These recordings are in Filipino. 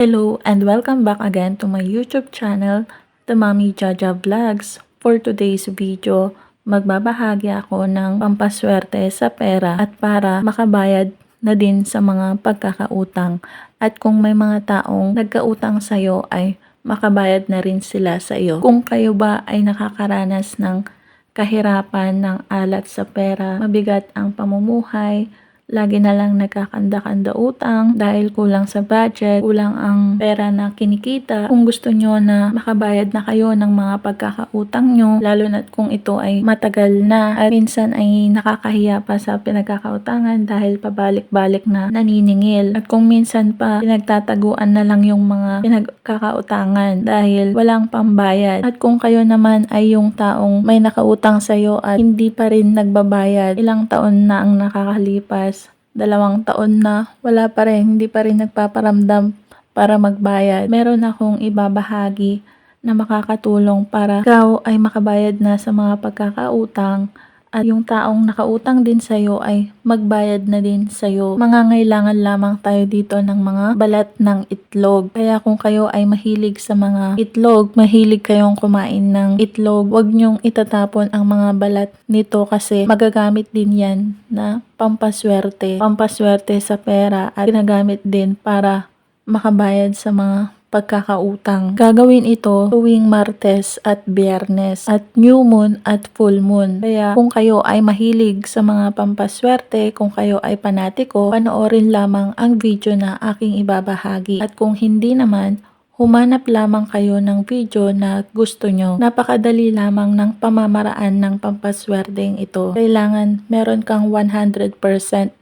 Hello and welcome back again to my YouTube channel, The Mommy Jaja Vlogs. For today's video, magbabahagi ako ng pampaswerte sa pera at para makabayad na din sa mga pagkakautang. At kung may mga taong nagkautang sa'yo ay makabayad na rin sila sa iyo. Kung kayo ba ay nakakaranas ng kahirapan ng alat sa pera, mabigat ang pamumuhay, lagi na lang nagkakanda-kanda utang dahil kulang sa budget, kulang ang pera na kinikita. Kung gusto nyo na makabayad na kayo ng mga pagkakautang nyo, lalo na kung ito ay matagal na at minsan ay nakakahiya pa sa pinagkakautangan dahil pabalik-balik na naniningil. At kung minsan pa pinagtataguan na lang yung mga pinagkakautangan dahil walang pambayad. At kung kayo naman ay yung taong may nakautang sa'yo at hindi pa rin nagbabayad, ilang taon na ang nakakalipas, dalawang taon na, wala pa rin, hindi pa rin nagpaparamdam para magbayad. Meron akong ibabahagi na makakatulong para ikaw ay makabayad na sa mga pagkakautang at yung taong nakautang din sa'yo ay magbayad na din sa'yo. Mangangailangan lamang tayo dito ng mga balat ng itlog. Kaya kung kayo ay mahilig sa mga itlog, mahilig kayong kumain ng itlog, wag nyong itatapon ang mga balat nito kasi magagamit din yan na pampaswerte. Pampaswerte sa pera at ginagamit din para makabayad sa mga pagkakautang. Gagawin ito tuwing Martes at Biyernes at New Moon at Full Moon. Kaya kung kayo ay mahilig sa mga pampaswerte, kung kayo ay panatiko, panoorin lamang ang video na aking ibabahagi. At kung hindi naman, humanap lamang kayo ng video na gusto nyo. Napakadali lamang ng pamamaraan ng pampaswerteng ito. Kailangan meron kang 100%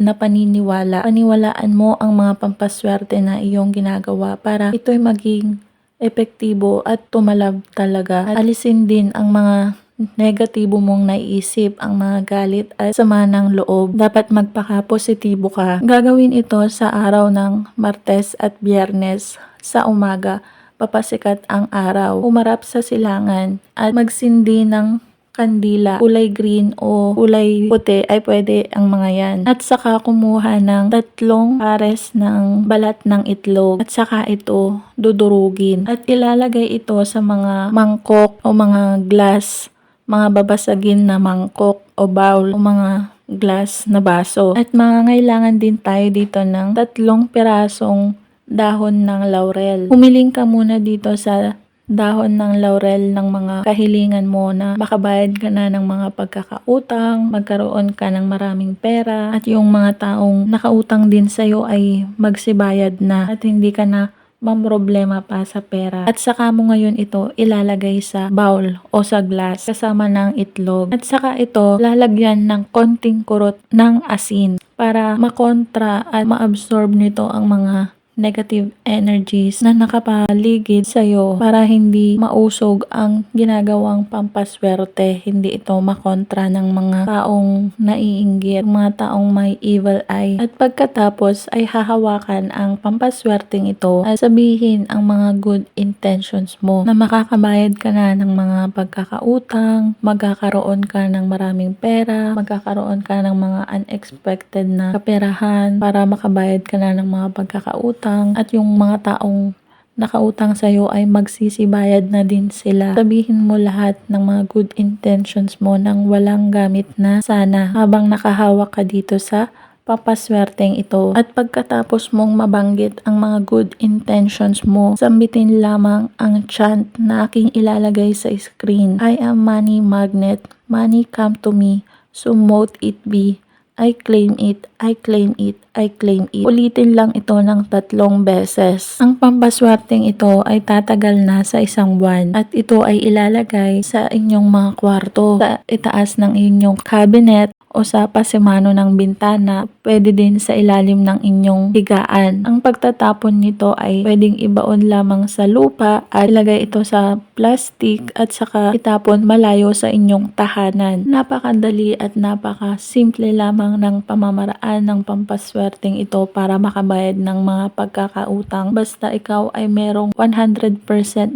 na paniniwala. Paniwalaan mo ang mga pampaswerte na iyong ginagawa para ito'y maging epektibo at tumalab talaga. At alisin din ang mga negatibo mong naiisip, ang mga galit at sama ng loob. Dapat magpaka-positibo ka. Gagawin ito sa araw ng Martes at Biyernes sa umaga. Papasikat ang araw. Umarap sa silangan at magsindi ng kandila, kulay green o kulay puti ay pwede ang mga yan. At saka kumuha ng tatlong pares ng balat ng itlog at saka ito dudurugin. At ilalagay ito sa mga mangkok o mga glass, mga babasagin na mangkok o bowl o mga glass na baso. At mangangailangan din tayo dito ng tatlong pirasong dahon ng laurel. Humiling ka muna dito sa dahon ng laurel ng mga kahilingan mo na makabayad ka na ng mga pagkakautang, magkaroon ka ng maraming pera, at yung mga taong nakautang din sa'yo ay magsibayad na at hindi ka na mamroblema pa sa pera. At saka mo ngayon ito ilalagay sa bowl o sa glass kasama ng itlog. At saka ito lalagyan ng konting kurot ng asin para makontra at maabsorb nito ang mga negative energies na nakapaligid sa'yo para hindi mausog ang ginagawang pampaswerte. Hindi ito makontra ng mga taong naiinggit, mga taong may evil eye. At pagkatapos ay hahawakan ang pampaswerteng ito at sabihin ang mga good intentions mo na makakabayad ka na ng mga pagkakautang, magkakaroon ka ng maraming pera, magkakaroon ka ng mga unexpected na kaperahan para makabayad ka na ng mga pagkakautang utang at yung mga taong nakautang sa'yo ay magsisibayad na din sila. Sabihin mo lahat ng mga good intentions mo nang walang gamit na sana habang nakahawak ka dito sa papaswerteng ito. At pagkatapos mong mabanggit ang mga good intentions mo, sambitin lamang ang chant na aking ilalagay sa screen. I am money magnet, money come to me, so mote it be. I claim it, I claim it, I claim it. Ulitin lang ito ng tatlong beses. Ang pampaswerteng ito ay tatagal na sa isang buwan at ito ay ilalagay sa inyong mga kwarto, sa itaas ng inyong cabinet o sa pasimano ng bintana, pwede din sa ilalim ng inyong higaan. Ang pagtatapon nito ay pwedeng ibaon lamang sa lupa at ilagay ito sa plastic at saka itapon malayo sa inyong tahanan. Napakadali at napaka-simple lamang ng pamamaraan ng pampaswerteng ito para makabayad ng mga pagkakautang. Basta ikaw ay merong 100%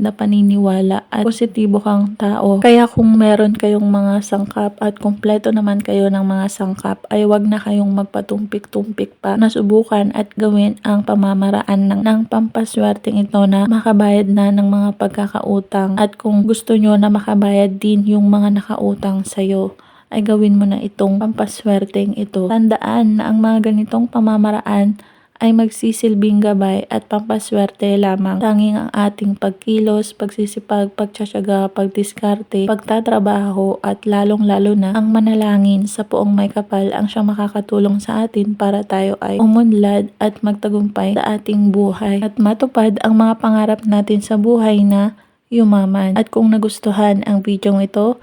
na paniniwala at positibo kang tao. Kaya kung meron kayong mga sangkap at kompleto naman kayo ng ng mga sangkap ay wag na kayong magpatumpik-tumpik pa nasubukan at gawin ang pamamaraan ng, ng pampaswerteng ito na makabayad na ng mga pagkakautang at kung gusto nyo na makabayad din yung mga nakautang sa'yo ay gawin mo na itong pampaswerteng ito. Tandaan na ang mga ganitong pamamaraan ay magsisilbing gabay at pampaswerte lamang. Tanging ang ating pagkilos, pagsisipag, pagtsatsaga, pagdiskarte, pagtatrabaho at lalong-lalo na ang manalangin sa poong may kapal ang siyang makakatulong sa atin para tayo ay umunlad at magtagumpay sa ating buhay at matupad ang mga pangarap natin sa buhay na yumaman. At kung nagustuhan ang video ito,